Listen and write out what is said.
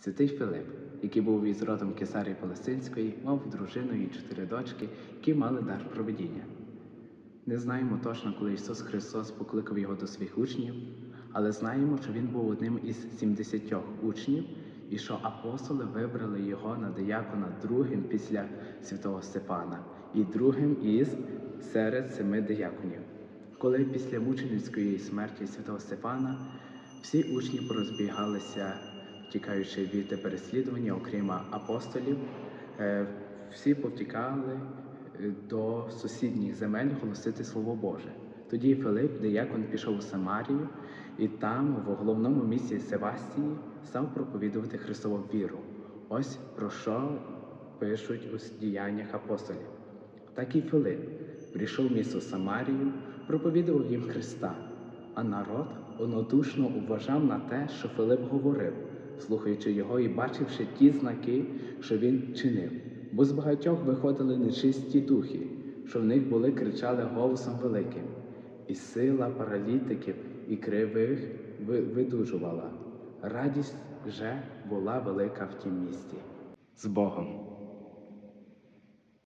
Святий Филип, який був із родом Кесарії Палестинської, мав дружину і чотири дочки, які мали дар провидіння. Не знаємо точно, коли Ісус Христос покликав його до своїх учнів, але знаємо, що Він був одним із 70 учнів, і що апостоли вибрали його на диякона другим після святого Стефана і другим із серед семи дияконів. Коли після мученицької смерті святого Стефана всі учні порозбігалися, втікаючи від переслідування, окрім апостолів, е, всі повтікали е, до сусідніх земель голосити Слово Боже. Тоді Филип, диякон, пішов у Самарію, і там, в головному місті Севастії, став проповідувати Христову віру. Ось про що пишуть у діяннях апостолів. Так і Филип прийшов в місто Самарію, проповідував їм Христа, а народ однодушно уважав на те, що Филип говорив, слухаючи його і бачивши ті знаки, що він чинив. Бо з багатьох виходили нечисті духи, що в них були кричали голосом великим, і сила паралітиків і кривих видужувала. Радість вже була велика в тім місті. З Богом!